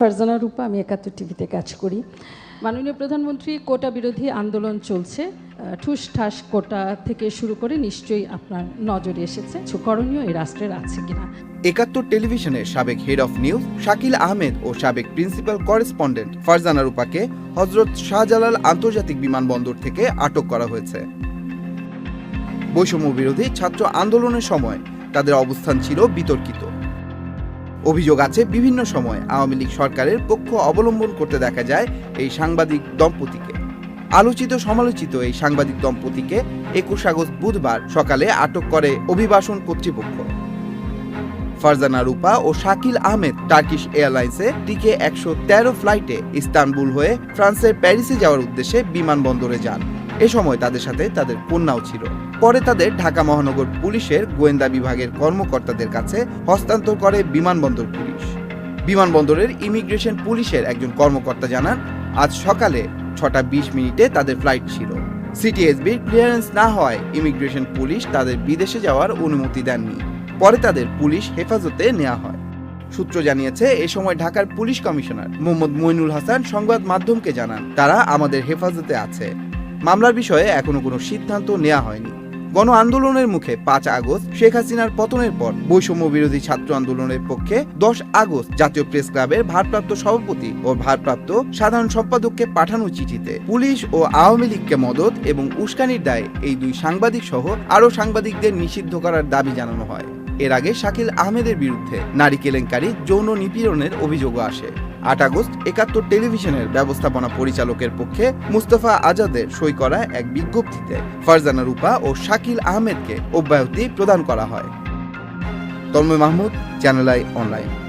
ফারজানা রূপা আমি একাত্তর টিভিতে কাজ করি। মাননীয় প্রধানমন্ত্রী কোটা বিরোধী আন্দোলন চলছে। ঠুস ঠাস কোটা থেকে শুরু করে নিশ্চয়ই আপনার নজরে এসেছে। করণীয় এই রাষ্ট্রের আছে কিনা? একাত্তর টেলিভিশনের সাবেক head of news Shakil Ahmed ও সাবেক প্রিন্সিপাল করেসপন্ডেন্ট ফারজানা রূপাকে হজরত শাহজালাল আন্তর্জাতিক বিমানবন্দর থেকে আটক করা হয়েছে। বৈষম্য বিরোধী ছাত্র আন্দোলনের সময় তাদের অবস্থান ছিল বিতর্কিত। অভিযোগ আছে, বিভিন্ন সময় আওয়ামী লীগ সরকারের পক্ষ অবলম্বন করতে দেখা যায় এই সাংবাদিক দম্পতিকে। আলোচিত, সমালোচিত এই সাংবাদিক দম্পতিকে একুশ আগস্ট বুধবার সকালে আটক করে অভিবাসন কর্তৃপক্ষ। ফারজানা রূপা ও শাকিল আহমেদ টার্কিশ এয়ারলাইন্সে টিকে একশো তেরো ফ্লাইটে ইস্তানবুল হয়ে ফ্রান্সের প্যারিসে যাওয়ার উদ্দেশ্যে বিমানবন্দরে যান। এ সময় তাদের সাথে তাদের কন্যাও ছিল। পরে তাদের ঢাকা মহানগর পুলিশের গোয়েন্দা বিভাগের কর্মকর্তাদের কাছে হস্তান্তর করে বিমানবন্দর পুলিশ। বিমানবন্দরের ইমিগ্রেশন পুলিশের একজন কর্মকর্তা জানান, আজ সকালে ছটা বিশ মিনিটে তাদের ফ্লাইট ছিল। সিটিএসবির ক্লিয়ারেন্স না হওয়ায় ইমিগ্রেশন পুলিশ তাদের বিদেশে যাওয়ার অনুমতি দেননি। পরে তাদের পুলিশ হেফাজতে নেওয়া হয়। সূত্র জানিয়েছে, এ সময় ঢাকার পুলিশ কমিশনার মোহাম্মদ মইনুল হাসান সংবাদ মাধ্যমকে জানান, তারা আমাদের হেফাজতে আছে। মামলার বিষয়ে এখনও কোনো সিদ্ধান্ত নেওয়া হয়নি। গণ আন্দোলনের মুখে পাঁচ আগস্ট, শেখ হাসিনার পতনের পর বৈষম্য বিরোধী ছাত্র আন্দোলনের পক্ষে দশ আগস্ট জাতীয় প্রেস ক্লাবের ভারপ্রাপ্ত সভাপতি ও ভারপ্রাপ্ত সাধারণ সম্পাদককে পাঠানো চিঠিতে পুলিশ ও আওয়ামী লীগকে মদত এবং উস্কানির দায়ে এই দুই সাংবাদিক সহ আরও সাংবাদিকদের নিষিদ্ধ করার দাবি জানানো হয়। এর আগে শাকিল আহমেদের বিরুদ্ধে নারী কেলেঙ্কারি যৌন নিপীড়নের অভিযোগও আসে। আট আগস্ট একাত্তর টেলিভিশনের ব্যবস্থাপনা পরিচালকের পক্ষে মুস্তফা আজাদের সই করা এক বিজ্ঞপ্তিতে ফারজানা রূপা ও শাকিল আহমেদকে অব্যাহতি প্রদান করা হয়। Tanmoy Mahmud, channel I online.